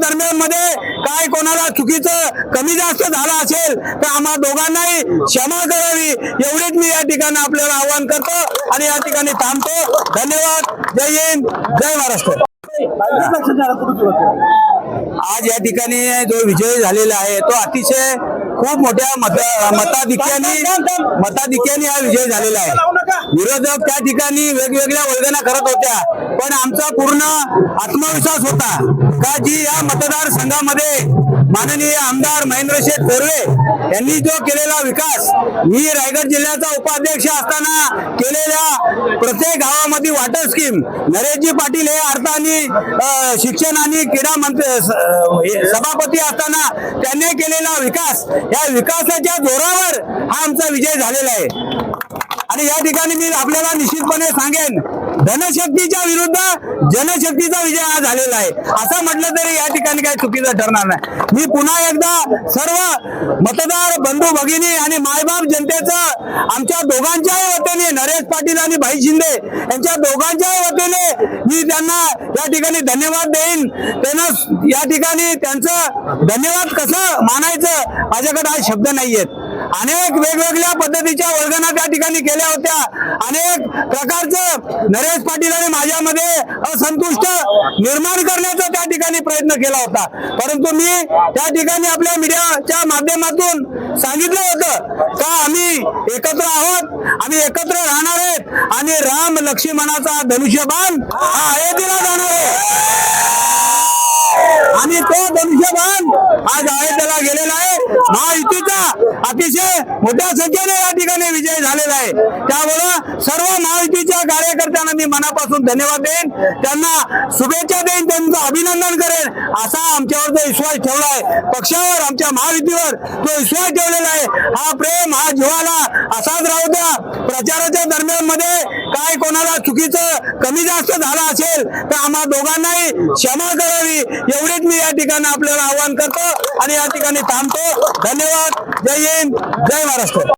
दरम्यानमध्ये काय कोणाला चुकीचं कमी जास्त झालं असेल तर आम्हा दोघांनाही क्षमा करावी. एवढेच मी या ठिकाणी आपल्याला आवाहन करतो आणि या ठिकाणी थांबतो. धन्यवाद. जय हिंद. जय महाराष्ट्र. आज या ठिकाणी जो विजय झालेला आहे तो अतिशय खूप मोठ्या मत मताधिक्याने मताधिक्याने हा विजय झालेला आहे. विरोधक त्या ठिकाणी वेगवेगळ्या वल्गना करत होत्या पण आमचा पूर्ण आत्मविश्वास होता का जी या मतदारसंघामध्ये माननीय आमदार महेंद्र शेठ थोरवे यांनी जो केलेला विकास मी रायगड जिल्ह्याचा उपाध्यक्ष असताना केलेल्या प्रत्येक गावामध्ये वॉटर स्कीम नरेशजी पाटील हे अर्थाने शिक्षण आणि क्रीडा मंत्री स- सभापती असताना त्यांनी केलेला विकास या विकासाच्या जोरावर हा आमचा विजय झालेला आहे. आणि या ठिकाणी मी आपल्याला निश्चितपणे सांगेन धनशक्तीच्या विरुद्ध जनशक्तीचा विजय हा झालेला आहे. असं म्हटलं तरी या ठिकाणी काही चुकीचं ठरणार नाही. मी पुन्हा एकदा सर्व मतदार बंधू भगिनी आणि मायबाप जनतेचं आमच्या दोघांच्याही वतीने नरेश पाटील आणि भाई शिंदे यांच्या दोघांच्याही वतीने मी त्यांना या ठिकाणी धन्यवाद देईन. त्यांना या ठिकाणी त्यांचं धन्यवाद कसं मानायचं माझ्याकडे आज शब्द नाहीयेत. अनेक वेगवेगळ्या पद्धतीच्या वर्गना त्या ठिकाणी केल्या होत्या. अनेक प्रकारचं नरेश पाटील आणि माझ्यामध्ये असंतुष्ट निर्माण करण्याचा त्या ठिकाणी प्रयत्न केला होता. परंतु मी त्या ठिकाणी आपल्या मीडियाच्या माध्यमातून सांगितलं होतं का आम्ही एकत्र आहोत. आम्ही एकत्र राहणार आहेत. आणि राम लक्ष्मणाचा धनुष्यबाण हा अयोध्येला जाणार आहे. आणि तो धनुष्यबाण आज अयोध्येला गेलेला आहे. महायुतीचा अतिशय मोठ्या संख्येने या ठिकाणी विजय झालेला आहे. त्यामुळं सर्व महायुतीच्या कार्यकर्त्यांना मी मनापासून धन्यवाद देईन. त्यांना शुभेच्छा देईन. त्यांचं अभिनंदन करेन. असा आमच्यावर जो विश्वास ठेवला आहे. पक्षावर आमच्या महायुतीवर तो विश्वास ठेवलेला आहे हा प्रेम हा जिव्हाळा असाच राहू द्या. प्रचाराच्या दरम्यानमध्ये काय कोणाला चुकीचं कमी जास्त झालं असेल तर आम्हा दोघांनाही क्षमा करावी. एवढेच मी या ठिकाणी आपल्याला आवाहन करतो आणि या ठिकाणी थांबतो. धन्यवाद. जय हिंद. जय महाराष्ट्र.